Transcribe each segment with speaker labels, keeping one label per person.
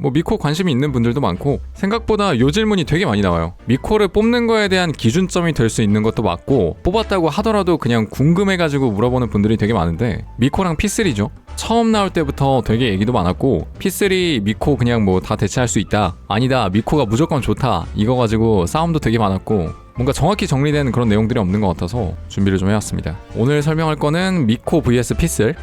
Speaker 1: 뭐 미코 관심이 있는 분들도 많고 생각보다 요 질문이 되게 많이 나와요. 미코를 뽑는 거에 대한 기준점이 될 수 있는 것도 맞고 뽑았다고 하더라도 그냥 궁금해가지고 물어보는 분들이 되게 많은데 미코랑 P3죠. 처음 나올 때부터 되게 얘기도 많았고 P3 미코 그냥 뭐 다 대체할 수 있다. 아니다 미코가 무조건 좋다. 이거 가지고 싸움도 되게 많았고 뭔가 정확히 정리된 그런 내용들이 없는 것 같아서 준비를 좀 해왔습니다. 오늘 설명할 거는 미코 vs 피슬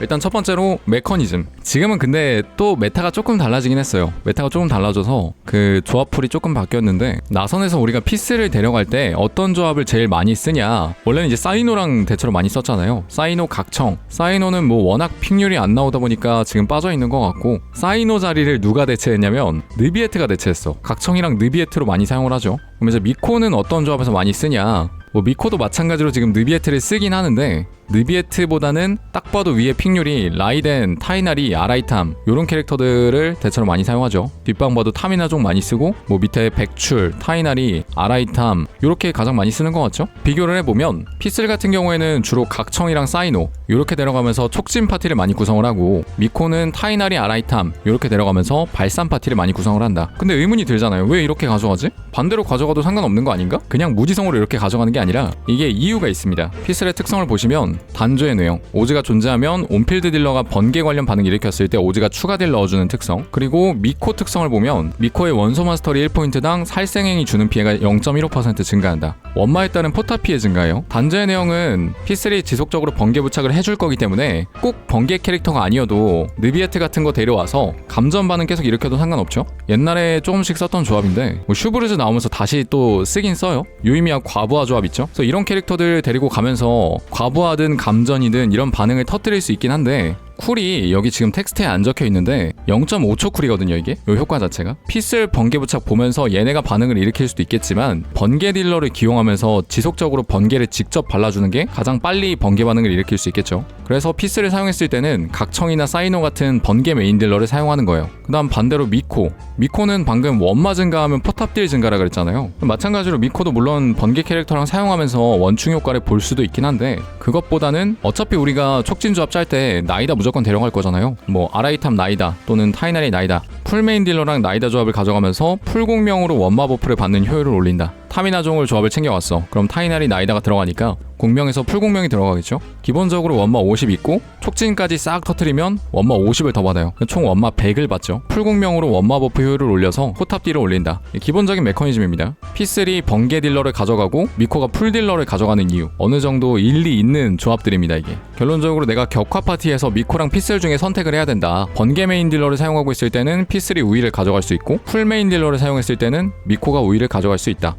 Speaker 1: 일단 첫 번째로 메커니즘. 지금은 근데 또 메타가 조금 달라지긴 했어요. 메타가 조금 달라져서 그 조합풀이 조금 바뀌었는데 나선에서 우리가 피스를 데려갈 때 어떤 조합을 제일 많이 쓰냐. 원래는 이제 사이노랑 대체로 많이 썼잖아요. 사이노 각청. 사이노는 뭐 워낙 픽률이 안 나오다 보니까 지금 빠져 있는 것 같고 사이노 자리를 누가 대체했냐면 느비에트가 대체했어. 각청이랑 느비에트로 많이 사용을 하죠. 그럼 이제 미코는 어떤 조합에서 많이 쓰냐? 뭐 미코도 마찬가지로 지금 느비에트를 쓰긴 하는데 느비에트보다는 딱 봐도 위에 픽률이 라이덴, 타이나리, 아라이탐 요런 캐릭터들을 대체로 많이 사용하죠. 뒷방 봐도 탐이나 좀 많이 쓰고 뭐 밑에 백출, 타이나리, 아라이탐 요렇게 가장 많이 쓰는 것 같죠? 비교를 해보면 피슬 같은 경우에는 주로 각청이랑 사이노 요렇게 데려가면서 촉진 파티를 많이 구성을 하고 미코는 타이나리, 아라이탐 요렇게 데려가면서 발산 파티를 많이 구성을 한다. 근데 의문이 들잖아요. 왜 이렇게 가져가지? 반대로 가져가도 상관없는 거 아닌가? 그냥 무지성으로 이렇게 가져가는 게 아니라 이게 이유가 있습니다. 피슬의 특성을 보시면 단조의 내용. 오즈가 존재하면 온필드 딜러가 번개 관련 반응 일으켰을 때 오즈가 추가 딜 넣어주는 특성. 그리고 미코 특성을 보면 미코의 원소 마스터리 1포인트당 살생행이 주는 피해가 0.15% 증가한다. 원마에 따른 포탑 피해 증가예요. 단조의 내용은 P3 지속적으로 번개 부착을 해줄 거기 때문에 꼭 번개 캐릭터가 아니어도 느비에트 같은 거 데려와서 감전 반응 계속 일으켜도 상관없죠. 옛날에 조금씩 썼던 조합인데 뭐 슈브르즈 나오면서 다시 또 쓰긴 써요. 유이미와 과부하 조합 있죠? 그래서 이런 캐릭터들 데리고 가면서 과부하든 감전이든 이런 반응을 터뜨릴 수 있긴 한데 쿨이 여기 지금 텍스트에 안 적혀 있는데 0.5초 쿨이거든요 이게. 요 효과 자체가. 피슬 번개 부착 보면서 얘네가 반응을 일으킬 수도 있겠지만 번개 딜러를 기용하면서 지속적으로 번개를 직접 발라주는 게 가장 빨리 번개 반응을 일으킬 수 있겠죠. 그래서 피스를 사용했을 때는 각청이나 사이노 같은 번개 메인 딜러를 사용하는 거예요. 그 다음 반대로 미코. 미코는 방금 원마 증가하면 포탑 딜 증가라 그랬잖아요. 마찬가지로 미코도 물론 번개 캐릭터랑 사용하면서 원충 효과를 볼 수도 있긴 한데 그것보다는 어차피 우리가 촉진 조합 짤 때 나이다 무조건 데려갈 거잖아요. 뭐 아라이탐 나이다 또는 타이나리 나이다 풀메인 딜러랑 나이다 조합을 가져가면서 풀공명으로 원마 버프를 받는 효율을 올린다. 타미나 종을 조합을 챙겨왔어. 그럼 타이나리 나이다가 들어가니까 공명에서 풀공명이 들어가겠죠? 기본적으로 원마 50 있고 촉진까지 싹 터트리면 원마 50을 더 받아요. 총 원마 100을 받죠. 풀공명으로 원마 버프 효율을 올려서 포탑 딜을 올린다. 기본적인 메커니즘입니다. P3 번개 딜러를 가져가고 미코가 풀 딜러를 가져가는 이유 어느 정도 일리 있는 조합들입니다 이게. 결론적으로 내가 격화 파티에서 미코랑 피슬 중에 선택을 해야 된다. 번개 메인 딜러를 사용하고 있을 때는 P3 우위를 가져갈 수 있고 풀 메인 딜러를 사용했을 때는 미코가 우위를 가져갈 수 있다.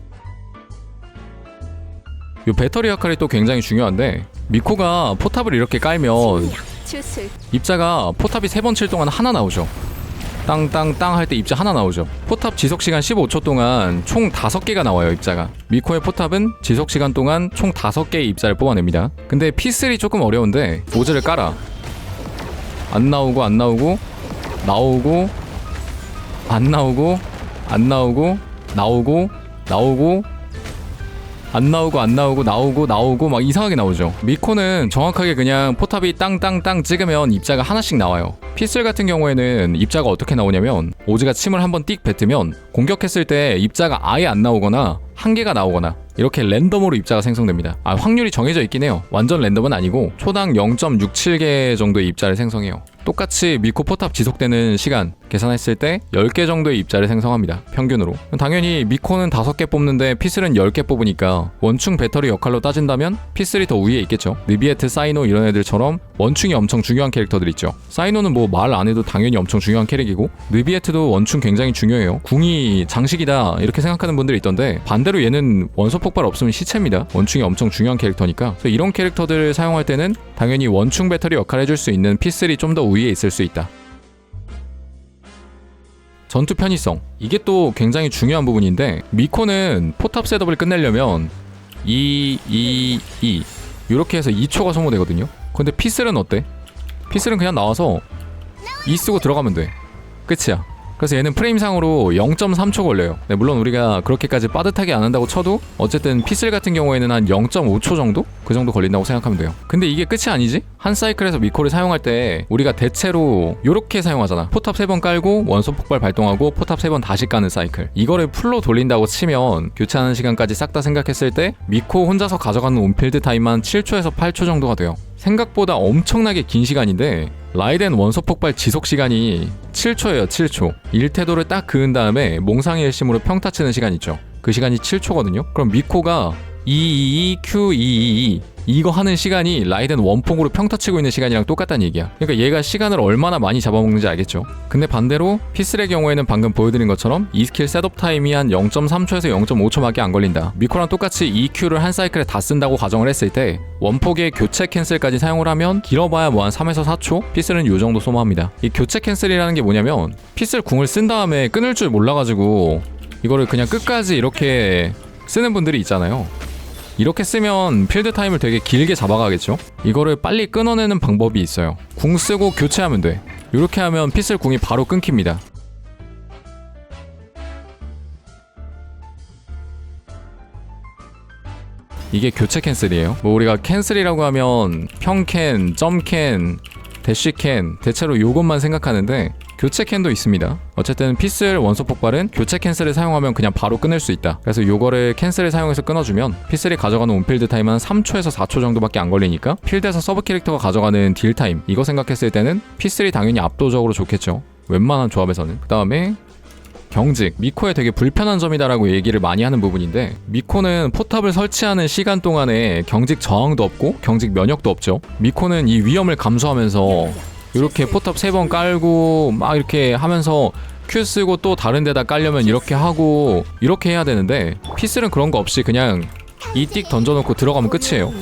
Speaker 1: 이 배터리 역할이 또 굉장히 중요한데 미코가 포탑을 이렇게 깔면 입자가 포탑이 세 번 칠 동안 하나 나오죠. 땅땅땅 할 때 입자 하나 나오죠. 포탑 지속 시간 15초 동안 총 5개가 나와요, 입자가. 미코의 포탑은 지속 시간 동안 총 5개의 입자를 뽑아냅니다. 근데 P3 조금 어려운데 오즈를 깔아. 안 나오고 안 나오고 나오고 안 나오고 안 나오고 나오고 나오고 안 나오고 안 나오고 나오고 나오고 막 이상하게 나오죠. 미코는 정확하게 그냥 포탑이 땅땅땅 찍으면 입자가 하나씩 나와요. 피슬 같은 경우에는 입자가 어떻게 나오냐면 오즈가 침을 한번 띡 뱉으면 공격했을 때 입자가 아예 안 나오거나 한 개가 나오거나 이렇게 랜덤으로 입자가 생성됩니다. 아, 확률이 정해져 있긴 해요. 완전 랜덤은 아니고 초당 0.67개 정도의 입자를 생성해요. 똑같이 미코 포탑 지속되는 시간 계산했을 때 10개 정도의 입자를 생성합니다. 평균으로. 당연히 미코는 5개 뽑는데 피슬은 10개 뽑으니까 원충 배터리 역할로 따진다면 피슬이 더 위에 있겠죠. 느비에트, 사이노 이런 애들처럼 원충이 엄청 중요한 캐릭터들 있죠. 사이노는 뭐 말 안 해도 당연히 엄청 중요한 캐릭이고 느비에트도 원충 굉장히 중요해요. 궁이 장식이다 이렇게 생각하는 분들이 있던데 반대로 얘는 원소 폭발 없으면 시체입니다. 원충이 엄청 중요한 캐릭터니까. 그래서 이런 캐릭터들을 사용할 때는 당연히 원충 배터리 역할을 해줄 수 있는 피슬이 좀더 위에 있을 수 있다. 전투 편의성. 이게 또 굉장히 중요한 부분인데 미코는 포탑 셋업을 끝내려면 2, 2, 2 이렇게 해서 2초가 소모되거든요? 근데 피슬은 어때? 피슬은 그냥 나와서 2 쓰고 들어가면 돼. 끝이야 그래서 얘는 프레임상으로 0.3초 걸려요. 네, 물론 우리가 그렇게까지 빠듯하게 안 한다고 쳐도 어쨌든 피슬 같은 경우에는 한 0.5초 정도? 그 정도 걸린다고 생각하면 돼요. 근데 이게 끝이 아니지? 한 사이클에서 미코를 사용할 때 우리가 대체로 이렇게 사용하잖아. 포탑 3번 깔고 원소 폭발 발동하고 포탑 3번 다시 까는 사이클. 이거를 풀로 돌린다고 치면 교체하는 시간까지 싹 다 생각했을 때 미코 혼자서 가져가는 온필드 타임만 7초에서 8초 정도가 돼요. 생각보다 엄청나게 긴 시간인데 라이덴 원소 폭발 지속 시간이 7초예요 7초. 1태도를 딱 그은 다음에 몽상의 일심으로 평타 치는 시간 있죠. 그 시간이 7초거든요. 그럼 미코가 E EEQ222 이거 하는 시간이 라이덴 원폭으로 평타 치고 있는 시간이랑 똑같다는 얘기야. 그러니까 얘가 시간을 얼마나 많이 잡아먹는지 알겠죠? 근데 반대로 피슬의 경우에는 방금 보여드린 것처럼 이 스킬 셋업 타임이 한 0.3초에서 0.5초밖에 안 걸린다. 미코랑 똑같이 EQ를 한 사이클에 다 쓴다고 가정을 했을 때 원폭의 교체 캔슬까지 사용을 하면 길어봐야 뭐 한 3에서 4초? 피슬은 요 정도 소모합니다. 이 교체 캔슬이라는 게 뭐냐면 피슬 궁을 쓴 다음에 끊을 줄 몰라가지고 이거를 그냥 끝까지 이렇게 쓰는 분들이 있잖아요 이렇게 쓰면 필드 타임을 되게 길게 잡아가겠죠? 이거를 빨리 끊어내는 방법이 있어요. 궁 쓰고 교체하면 돼. 이렇게 하면 피슬 궁이 바로 끊깁니다. 이게 교체 캔슬이에요. 뭐 우리가 캔슬이라고 하면 평캔, 점캔, 대쉬캔 대체로 요것만 생각하는데 교체 캔도 있습니다. 어쨌든 피슬 원소 폭발은 교체 캔슬을 사용하면 그냥 바로 끊을 수 있다. 그래서 요거를 캔슬을 사용해서 끊어주면 피슬이 가져가는 온필드 타임은 한 3초에서 4초 정도밖에 안 걸리니까 필드에서 서브 캐릭터가 가져가는 딜 타임 이거 생각했을 때는 피슬이 당연히 압도적으로 좋겠죠. 웬만한 조합에서는. 그 다음에 경직 미코의 되게 불편한 점이다라고 얘기를 많이 하는 부분인데 미코는 포탑을 설치하는 시간 동안에 경직 저항도 없고 경직 면역도 없죠 미코는 이 위험을 감수하면서 이렇게 포탑 세 번 깔고 막 이렇게 하면서 큐 쓰고 또 다른 데다 깔려면 이렇게 하고 이렇게 해야 되는데 피슬은 그런 거 없이 그냥 이 띡 던져놓고 들어가면 끝이에요.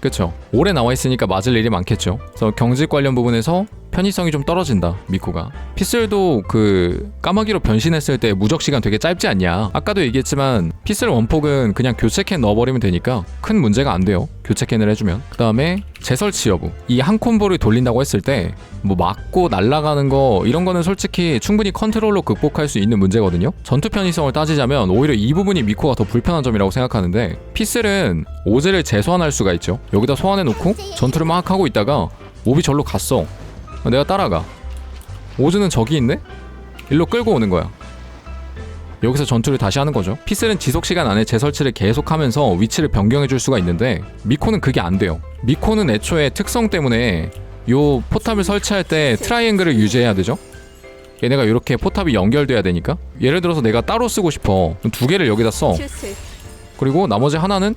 Speaker 1: 그쵸? 오래 나와 있으니까 맞을 일이 많겠죠. 그래서 경직 관련 부분에서 편의성이 좀 떨어진다 미코가. 피슬도 그 까마귀로 변신했을 때 무적 시간 되게 짧지 않냐. 아까도 얘기했지만 피슬 원폭은 그냥 교체캔 넣어버리면 되니까 큰 문제가 안 돼요 교체캔을 해주면. 그 다음에 재설치 여부. 이 한 콤보를 돌린다고 했을 때 뭐 맞고 날아가는 거 이런 거는 솔직히 충분히 컨트롤로 극복할 수 있는 문제거든요. 전투 편의성을 따지자면 오히려 이 부분이 미코가 더 불편한 점이라고 생각하는데 피슬은 오즈를 재소환할 수가 있죠. 여기다 소환해 놓고 전투를 막 하고 있다가 몹이 절로 갔어 내가 따라가. 오즈는 저기 있네? 일로 끌고 오는 거야. 여기서 전투를 다시 하는 거죠. 피슬은 지속 시간 안에 재설치를 계속하면서 위치를 변경해 줄 수가 있는데 미코는 그게 안 돼요. 미코는 애초에 특성 때문에 요 포탑을 설치할 때 트라이앵글을 유지해야 되죠. 얘네가 이렇게 포탑이 연결돼야 되니까 예를 들어서 내가 따로 쓰고 싶어 두 개를 여기다 써 그리고 나머지 하나는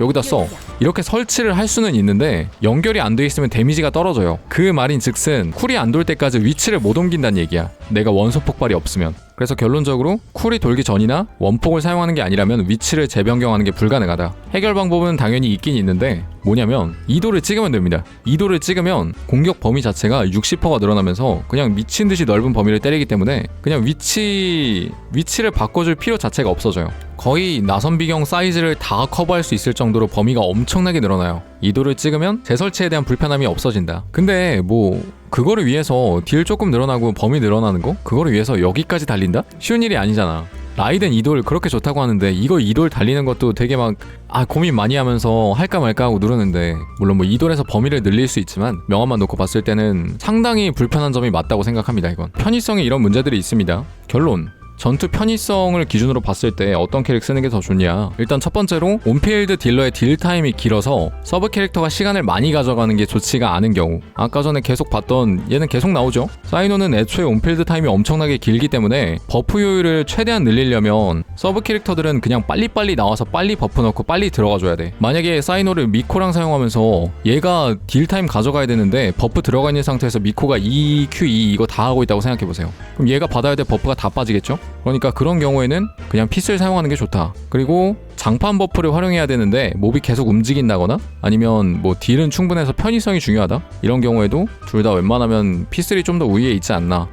Speaker 1: 여기다 써. 이렇게 설치를 할 수는 있는데 연결이 안 돼 있으면 데미지가 떨어져요. 그 말인 즉슨 쿨이 안 돌 때까지 위치를 못 옮긴다는 얘기야. 내가 원소 폭발이 없으면 그래서 결론적으로 쿨이 돌기 전이나 원폭을 사용하는 게 아니라면 위치를 재변경하는 게 불가능하다 해결 방법은 당연히 있긴 있는데 뭐냐면 이도를 찍으면 됩니다 이도를 찍으면 공격 범위 자체가 60%가 늘어나면서 그냥 미친 듯이 넓은 범위를 때리기 때문에 그냥 위치 위치를 바꿔줄 필요 자체가 없어져요 거의 나선 비경 사이즈를 다 커버할 수 있을 정도로 범위가 엄청나게 늘어나요. 이도를 찍으면 재설치에 대한 불편함이 없어진다. 근데 뭐 그거를 위해서 딜 조금 늘어나고 범위 늘어나는 거? 그거를 위해서 여기까지 달린다? 쉬운 일이 아니잖아. 라이덴 이돌 그렇게 좋다고 하는데 이거 이돌 달리는 것도 되게 막 아 고민 많이 하면서 할까 말까 하고 누르는데 물론 뭐 이돌에서 범위를 늘릴 수 있지만 명함만 놓고 봤을 때는 상당히 불편한 점이 맞다고 생각합니다 이건 편의성에 이런 문제들이 있습니다 결론 전투 편의성을 기준으로 봤을 때 어떤 캐릭 쓰는 게 더 좋냐. 일단 첫 번째로 온필드 딜러의 딜 타임이 길어서 서브 캐릭터가 시간을 많이 가져가는 게 좋지가 않은 경우. 아까 전에 계속 봤던 얘는 계속 나오죠. 사이노는 애초에 온필드 타임이 엄청나게 길기 때문에 버프 효율을 최대한 늘리려면 서브 캐릭터들은 그냥 빨리빨리 나와서 빨리 버프 넣고 빨리 들어가줘야 돼. 만약에 사이노를 미코랑 사용하면서 얘가 딜 타임 가져가야 되는데 버프 들어가 있는 상태에서 미코가 E, Q, E 이거 다 하고 있다고 생각해보세요. 그럼 얘가 받아야 될 버프가 다 빠지겠죠 그러니까 그런 경우에는 그냥 피스를 사용하는 게 좋다. 그리고 장판 버프를 활용해야 되는데 몹이 계속 움직인다거나 아니면 뭐 딜은 충분해서 편의성이 중요하다. 이런 경우에도 둘 다 웬만하면 피슬이 좀 더 우위에 있지 않나.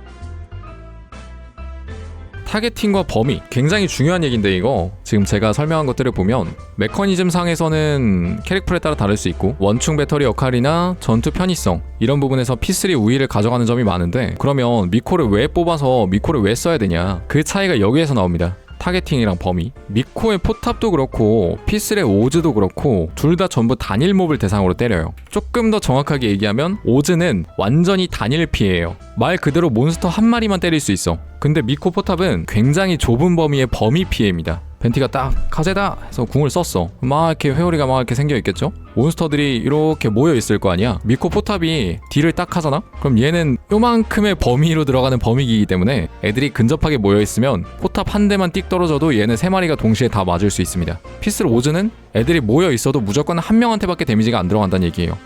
Speaker 1: 타겟팅과 범위 굉장히 중요한 얘기인데 이거. 지금 제가 설명한 것들을 보면 메커니즘 상에서는 캐릭터에 따라 다를 수 있고 원충 배터리 역할이나 전투 편의성 이런 부분에서 P3 우위를 가져가는 점이 많은데 그러면 미코를 왜 뽑아서 미코를 왜 써야 되냐? 그 차이가 여기에서 나옵니다 타겟팅이랑 범위 미코의 포탑도 그렇고 피슬의 오즈도 그렇고 둘 다 전부 단일 몹을 대상으로 때려요. 조금 더 정확하게 얘기하면 오즈는 완전히 단일 피해예요. 말 그대로 몬스터 한 마리만 때릴 수 있어. 근데 미코 포탑은 굉장히 좁은 범위의 범위 피해입니다 벤티가 딱 카제다! 해서 궁을 썼어. 막 이렇게 회오리가 막 이렇게 생겨 있겠죠? 몬스터들이 이렇게 모여 있을 거 아니야? 미코 포탑이 딜을 딱 하잖아? 그럼 얘는 요만큼의 범위로 들어가는 범위기이기 때문에 애들이 근접하게 모여 있으면 포탑 한 대만 띡 떨어져도 얘는 세 마리가 동시에 다 맞을 수 있습니다. 피스를 오즈는 애들이 모여 있어도 무조건 한 명한테밖에 데미지가 안 들어간다는 얘기예요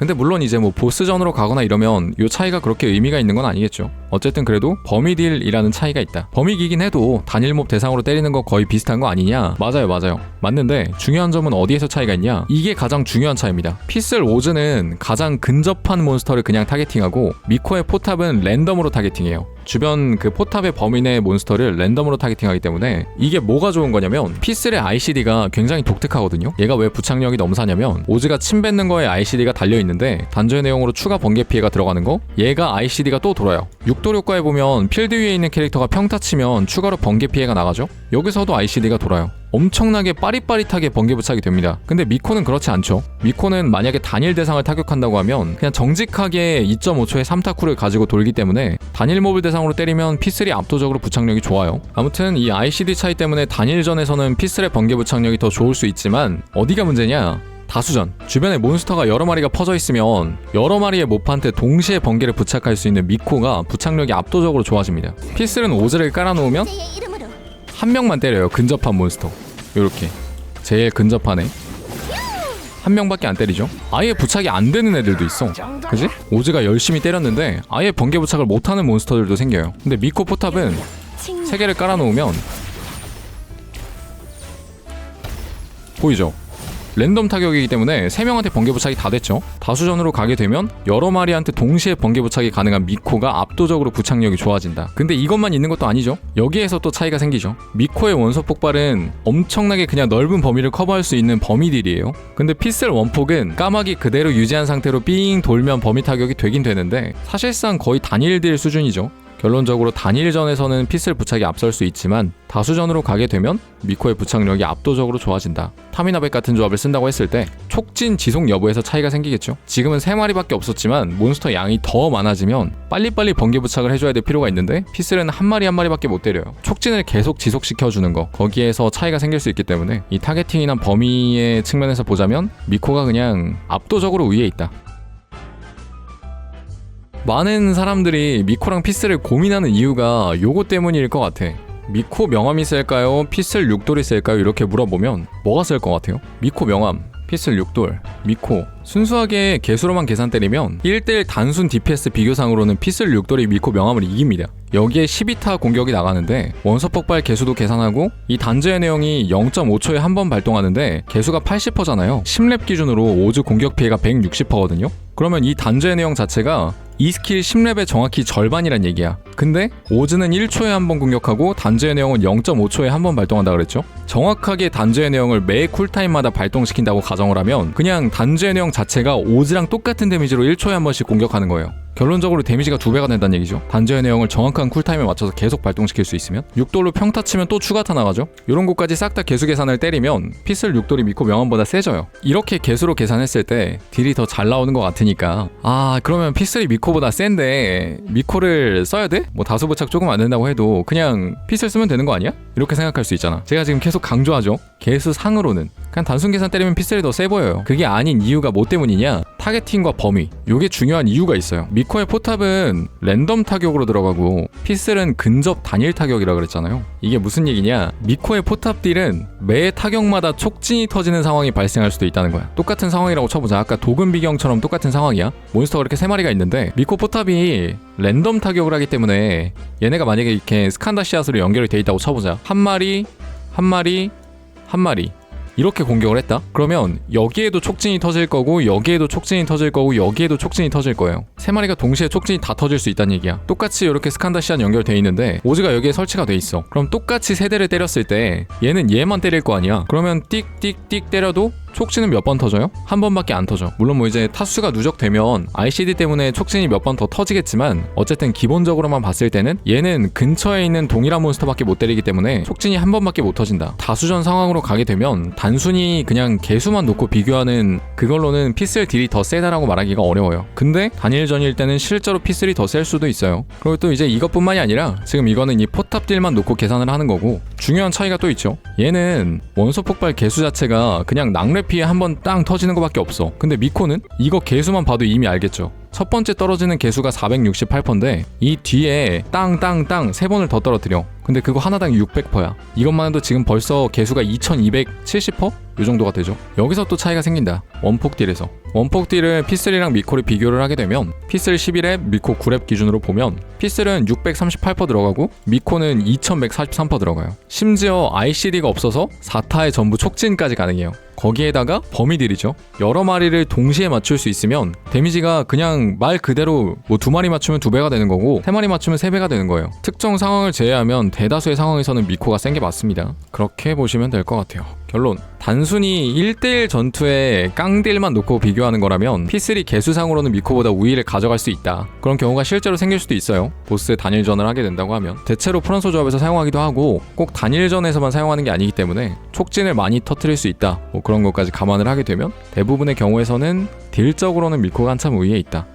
Speaker 1: 근데 물론 이제 뭐 보스전으로 가거나 이러면 요 차이가 그렇게 의미가 있는 건 아니겠죠. 어쨌든 그래도 범위 딜이라는 차이가 있다. 범위기긴 해도 단일몹 대상으로 때리는 거 거의 비슷한 거 아니냐? 맞아요, 맞아요. 맞는데 중요한 점은 어디에서 차이가 있냐? 이게 가장 중요한 차이입니다. 피슬 오즈는 가장 근접한 몬스터를 그냥 타겟팅하고 미코의 포탑은 랜덤으로 타겟팅해요. 주변 그 포탑의 범위 내 몬스터를 랜덤으로 타겟팅하기 때문에 이게 뭐가 좋은 거냐면 피슬의 ICD가 굉장히 독특하거든요. 얘가 왜 부착력이 넘사냐면 오즈가 침 뱉는 거에 ICD가 달려 있는 데 단조의 내용으로 추가 번개 피해가 들어가는 거 얘가 ICD가 또 돌아요. 육도 효과에 보면 필드 위에 있는 캐릭터가 평타 치면 추가로 번개 피해가 나가죠. 여기서도 ICD가 돌아요. 엄청나게 빠릿빠릿하게 번개 부착이 됩니다. 근데 미코는 그렇지 않죠. 미코는 만약에 단일 대상을 타격한다고 하면 그냥 정직하게 2.5초의 3타쿠를 가지고 돌기 때문에 단일 몹을 대상으로 때리면 P3 압도적으로 부착력이 좋아요. 아무튼 이 ICD 차이 때문에 단일전에서는 P3의 번개 부착력이 더 좋을 수 있지만 어디가 문제냐? 다수전 주변에 몬스터가 여러 마리가 퍼져 있으면 여러 마리의 모판테 동시에 번개를 부착할 수 있는 미코가 부착력이 압도적으로 좋아집니다. 피슬은 오즈를 깔아놓으면 한 명만 때려요. 근접한 몬스터. 요렇게. 제일 근접하네. 한 명밖에 안 때리죠. 아예 부착이 안 되는 애들도 있어. 그지? 오즈가 열심히 때렸는데 아예 번개 부착을 못하는 몬스터들도 생겨요. 근데 미코 포탑은 칭세 개를 깔아놓으면 보이죠? 랜덤 타격이기 때문에 세 명한테 번개 부착이 다 됐죠. 다수전으로 가게 되면 여러 마리한테 동시에 번개 부착이 가능한 미코가 압도적으로 부착력이 좋아진다. 근데 이것만 있는 것도 아니죠. 여기에서 또 차이가 생기죠. 미코의 원소 폭발은 엄청나게 그냥 넓은 범위를 커버할 수 있는 범위들이에요. 근데 피셀 원폭은 까마귀 그대로 유지한 상태로 삥 돌면 범위 타격이 되긴 되는데 사실상 거의 단일딜 수준이죠. 결론적으로 단일전에서는 피슬 부착이 앞설 수 있지만 다수전으로 가게 되면 미코의 부착력이 압도적으로 좋아진다. 타미나백 같은 조합을 쓴다고 했을 때 촉진 지속 여부에서 차이가 생기겠죠. 지금은 3마리밖에 없었지만 몬스터 양이 더 많아지면 빨리빨리 번개 부착을 해줘야 될 필요가 있는데 피슬은 한 마리 한 마리밖에 못 때려요. 촉진을 계속 지속시켜주는 거 거기에서 차이가 생길 수 있기 때문에 이 타겟팅이나 범위의 측면에서 보자면 미코가 그냥 압도적으로 위에 있다. 많은 사람들이 미코랑 피스를 고민하는 이유가 요거 때문일 것 같아. 미코 명함이 셀까요? 피슬 6돌이 셀까요? 이렇게 물어보면 뭐가 셀것 같아요? 미코 명함, 피슬 6돌, 미코. 순수하게 개수로만 계산 때리면 1대1 단순 DPS 비교상으로는 피슬 6돌이 미코 명함을 이깁니다. 여기에 12타 공격이 나가는데 원소 폭발 개수도 계산하고 이 단저의 내용이 0.5초에 한 번 발동하는데 개수가 80%잖아요. 10렙 기준으로 오즈 공격 피해가 160%거든요. 그러면 이 단저의 내용 자체가 이 스킬 10렙의 정확히 절반이란 얘기야. 근데 오즈는 1초에 한 번 공격하고 단저의 내용은 0.5초에 한 번 발동한다 그랬죠? 정확하게 단저의 내용을 매 쿨타임마다 발동시킨다고 가정을 하면 그냥 단저의 내용 자체가 오즈랑 똑같은 데미지로 1초에 한 번씩 공격하는 거예요. 결론적으로 데미지가 두 배가 된다는 얘기죠. 단저의 내용을 정확한 쿨타임에 맞춰서 계속 발동시킬 수 있으면 6돌로 평타 치면 또 추가타 나가죠. 이런 것까지 싹 다 개수 계산을 때리면 피슬 6돌이 미코 명함보다 세져요. 이렇게 개수로 계산했을 때 딜이 더 잘 나오는 것 같으니까 아 그러면 피슬이 미코보다 센데 미코를 써야 돼? 뭐 다수 부착 조금 안 된다고 해도 그냥 피슬 쓰면 되는 거 아니야? 이렇게 생각할 수 있잖아. 제가 지금 계속 강조하죠. 개수 상으로는 그냥 단순 계산 때리면 피슬이 더 세 보여요. 그게 아닌 이유가 뭐 때문이냐? 타겟팅과 범위. 요게 중요한 이유가 있어요. 미코 의 포탑은 랜덤 타격으로 들어가고 피슬은 근접 단일 타격이라 그랬잖아요. 이게 무슨 얘기냐? 미코의 포탑 딜은 매 타격마다 촉진이 터지는 상황이 발생할 수도 있다는 거야. 똑같은 상황이라고 쳐보자. 아까 도금 비경처럼 똑같은 상황이야. 몬스터가 이렇게 세 마리가 있는데 미코 포탑이 랜덤 타격을 하기 때문에 얘네가 만약에 이렇게 스칸다시아스로 연결이 돼 있다고 쳐보자. 한 마리, 한 마리, 한 마리. 이렇게 공격을 했다? 그러면 여기에도 촉진이 터질 거고 여기에도 촉진이 터질 거고 여기에도 촉진이 터질 거예요. 세 마리가 동시에 촉진이 다 터질 수 있다는 얘기야. 똑같이 이렇게 스칸다시안 연결돼 있는데 오즈가 여기에 설치가 돼 있어. 그럼 똑같이 세 대를 때렸을 때 얘는 얘만 때릴 거 아니야. 그러면 띡띡띡 때려도 촉진은 몇 번 터져요? 한 번밖에 안 터져. 물론 뭐 이제 타수가 누적되면 ICD 때문에 촉진이 몇 번 더 터지겠지만 어쨌든 기본적으로만 봤을 때는 얘는 근처에 있는 동일한 몬스터밖에 못 때리기 때문에 촉진이 한 번밖에 못 터진다. 다수전 상황으로 가게 되면 단순히 그냥 개수만 놓고 비교하는 그걸로는 피슬 딜이 더 세다라고 말하기가 어려워요. 근데 단일전일 때는 실제로 피슬이 더셀 수도 있어요. 그리고 또 이제 이것뿐만이 아니라 지금 이거는 이 포탑 딜만 놓고 계산을 하는 거고 중요한 차이가 또 있죠. 얘는 원소 폭발 개수 자체가 그냥 피해 한번 땅 터지는 것밖에 없어. 근데 미코는 이거 개수만 봐도 이미 알겠죠. 첫 번째 떨어지는 개수가 468%인데 이 뒤에 땅땅땅 세 번을 더 떨어뜨려. 근데 그거 하나당 600%야. 이것만 해도 지금 벌써 개수가 2270%? 요 정도가 되죠. 여기서 또 차이가 생긴다. 원폭 딜에서. 원폭 딜을 피슬이랑 미콜을 비교를 하게 되면 피슬 11랩, 미코 9랩 기준으로 보면 피슬은 638% 들어가고 미코는 2143% 들어가요. 심지어 ICD가 없어서 4타에 전부 촉진까지 가능해요. 거기에다가 범위들이죠. 여러 마리를 동시에 맞출 수 있으면 데미지가 그냥 말 그대로 뭐 두 마리 맞추면 두 배가 되는 거고 세 마리 맞추면 세 배가 되는 거예요. 특정 상황을 제외하면 대다수의 상황에서는 미코가 센 게 맞습니다. 그렇게 보시면 될 것 같아요. 결론 단순히 1대1 전투에 깡딜만 놓고 비교하는 거라면 P3 개수상으로는 미코보다 우위를 가져갈 수 있다. 그런 경우가 실제로 생길 수도 있어요. 보스 단일전을 하게 된다고 하면 대체로 프란소 조합에서 사용하기도 하고 꼭 단일전에서만 사용하는 게 아니기 때문에 촉진을 많이 터트릴 수 있다. 뭐 그런 것까지 감안을 하게 되면 대부분의 경우에서는 딜적으로는 미코가 한참 우위에 있다.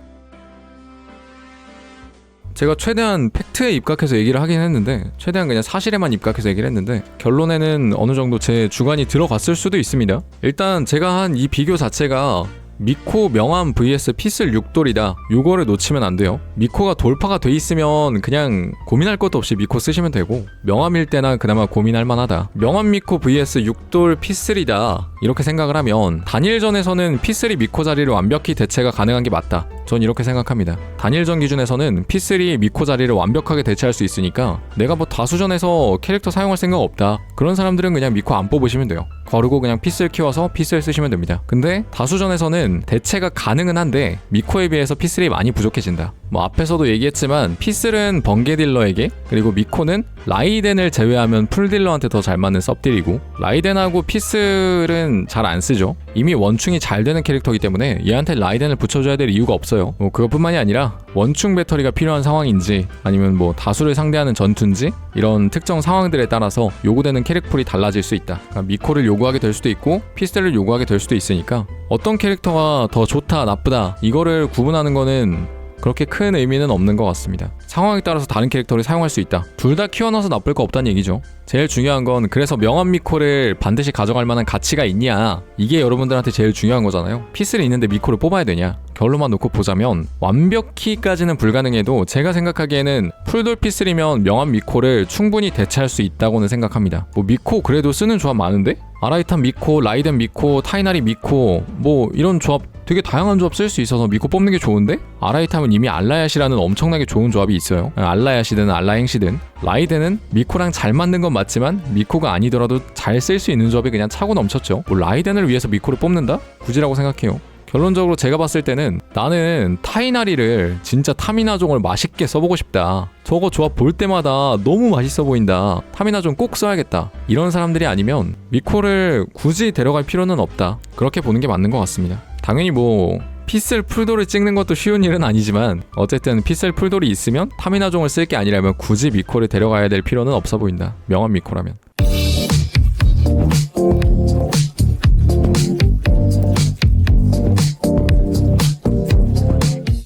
Speaker 1: 제가 최대한 팩트에 입각해서 얘기를 하긴 했는데 최대한 그냥 사실에만 입각해서 얘기를 했는데 결론에는 어느 정도 제 주관이 들어갔을 수도 있습니다. 일단 제가 한 이 비교 자체가 미코 명함 vs 피슬 6돌이다. 요거를 놓치면 안 돼요. 미코가 돌파가 돼 있으면 그냥 고민할 것도 없이 미코 쓰시면 되고 명함일 때나 그나마 고민할 만하다. 명함 미코 vs 6돌 피슬이다. 이렇게 생각을 하면 단일전에서는 피슬이 미코 자리를 완벽히 대체가 가능한 게 맞다. 전 이렇게 생각합니다. 단일전 기준에서는 P3 미코 자리를 완벽하게 대체할 수 있으니까 내가 뭐 다수전에서 캐릭터 사용할 생각 없다. 그런 사람들은 그냥 미코 안 뽑으시면 돼요. 거르고 그냥 피슬 키워서 피슬 쓰시면 됩니다. 근데 다수전에서는 대체가 가능은 한데 미코에 비해서 피슬이 많이 부족해진다. 뭐 앞에서도 얘기했지만 피슬은 번개 딜러에게 그리고 미코는 라이덴을 제외하면 풀 딜러한테 더 잘 맞는 섭딜이고 라이덴하고 피슬은 잘 안 쓰죠. 이미 원충이 잘 되는 캐릭터이기 때문에 얘한테 라이덴을 붙여줘야 될 이유가 없어요. 뭐 그것뿐만이 아니라 원충 배터리가 필요한 상황인지 아니면 뭐 다수를 상대하는 전투인지 이런 특정 상황들에 따라서 요구되는 캐릭풀이 달라질 수 있다. 그러니까 미코를 요구하게 될 수도 있고 피스텔을 요구하게 될 수도 있으니까 어떤 캐릭터가 더 좋다 나쁘다 이거를 구분하는 거는 그렇게 큰 의미는 없는 것 같습니다. 상황에 따라서 다른 캐릭터를 사용할 수 있다. 둘 다 키워놔서 나쁠 거 없다는 얘기죠. 제일 중요한 건 그래서 명함 미코를 반드시 가져갈 만한 가치가 있냐 이게 여러분들한테 제일 중요한 거잖아요. 피스를 있는데 미코를 뽑아야 되냐 결론만 놓고 보자면 완벽히까지는 불가능해도 제가 생각하기에는 풀돌 피슬이면 명함 미코를 충분히 대체할 수 있다고는 생각합니다. 뭐 미코 그래도 쓰는 조합 많은데? 아라이탄 미코, 라이덴 미코, 타이나리 미코 뭐 이런 조합 되게 다양한 조합 쓸 수 있어서 미코 뽑는 게 좋은데 아라이탐은 이미 알라야시라는 엄청나게 좋은 조합이 있어요. 알라야시든 알라행시든 라이덴은 미코랑 잘 맞는 건 맞지만 미코가 아니더라도 잘 쓸 수 있는 조합이 그냥 차고 넘쳤죠. 뭐 라이덴을 위해서 미코를 뽑는다? 굳이라고 생각해요. 결론적으로 제가 봤을 때는 나는 타이나리를 진짜 타미나종을 맛있게 써보고 싶다. 저거 조합 볼 때마다 너무 맛있어 보인다. 타미나종 꼭 써야겠다. 이런 사람들이 아니면 미코를 굳이 데려갈 필요는 없다. 그렇게 보는 게 맞는 것 같습니다. 당연히 뭐 피셀 풀돌을 찍는 것도 쉬운 일은 아니지만 어쨌든 피셀 풀돌이 있으면 타미나종을 쓸 게 아니라면 굳이 미코를 데려가야 될 필요는 없어 보인다. 명함 미코라면.